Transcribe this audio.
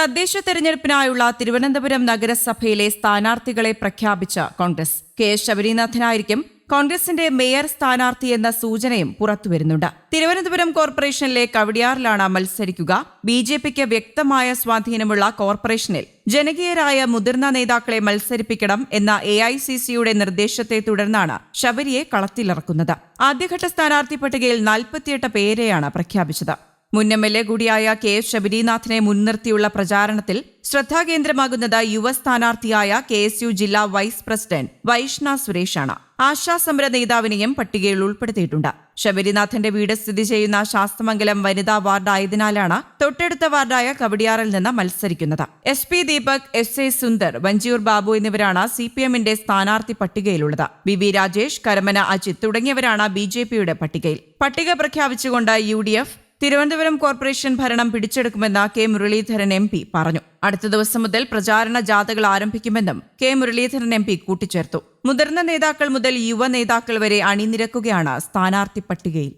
തദ്ദേശ തെരഞ്ഞെടുപ്പിനായുള്ള തിരുവനന്തപുരം നഗരസഭയിലെ സ്ഥാനാർത്ഥികളെ പ്രഖ്യാപിച്ച കോൺഗ്രസ്. കെ. ശബരീനാഥനായിരിക്കും കോൺഗ്രസിന്റെ മേയർ സ്ഥാനാർത്ഥി എന്ന സൂചനയും പുറത്തുവരുന്നുണ്ട്. തിരുവനന്തപുരം കോർപ്പറേഷനിലെ കവടിയാറിലാണ് മത്സരിക്കുക. ബി ജെ പിക്ക് വ്യക്തമായ സ്വാധീനമുള്ള കോർപ്പറേഷനിൽ ജനകീയരായ മുതിർന്ന നേതാക്കളെ മത്സരിപ്പിക്കണം എന്ന എ ഐ സി സിയുടെ നിർദ്ദേശത്തെ തുടർന്നാണ് ശബരിയെ കളത്തിലിറക്കുന്നത്. ആദ്യഘട്ട സ്ഥാനാർത്ഥി പട്ടികയിൽ നാൽപ്പത്തിയെട്ട് പേരെയാണ് പ്രഖ്യാപിച്ചത്. മുൻ എം എൽ എ കൂടിയായ കെ എസ് ശബരിനാഥിനെ മുൻനിർത്തിയുള്ള പ്രചാരണത്തിൽ ശ്രദ്ധാകേന്ദ്രമാകുന്നത് യുവ സ്ഥാനാർത്ഥിയായ കെ എസ് യു ജില്ലാ വൈസ് പ്രസിഡന്റ് വൈഷ്ണ സുരേഷാണ്. ആശാസമര നേതാവിനെയും പട്ടികയിൽ ഉൾപ്പെടുത്തിയിട്ടുണ്ട്. ശബരിനാഥന്റെ വീട് സ്ഥിതി ചെയ്യുന്ന ശാസ്തമംഗലം വനിതാ വാർഡായതിനാലാണ് തൊട്ടടുത്ത വാർഡായ കവടിയാറിൽ നിന്ന് മത്സരിക്കുന്നത്. S P Deepak S A Sundar Vanchiyoor Babu എന്നിവരാണ് സി പി എമ്മിന്റെ സ്ഥാനാർത്ഥി പട്ടികയിലുള്ളത്. വി വി രാജേഷ് കരമന അജിത് തുടങ്ങിയവരാണ് ബി ജെ പിയുടെ പട്ടികയിൽ. പട്ടിക പ്രഖ്യാപിച്ചുകൊണ്ട് U D F Thiruvananthapuram corporation ഭരണം പിടിച്ചെടുക്കുമെന്ന് കെ മുരളീധരൻ എം പി പറഞ്ഞു. അടുത്ത ദിവസം മുതൽ പ്രചാരണ ജാഥകൾ ആരംഭിക്കുമെന്നും കെ മുരളീധരൻ എം പി കൂട്ടിച്ചേർത്തു. മുതിർന്ന നേതാക്കൾ മുതൽ യുവ നേതാക്കൾ വരെ അണിനിരക്കുകയാണ് സ്ഥാനാർത്ഥി പട്ടികയിൽ.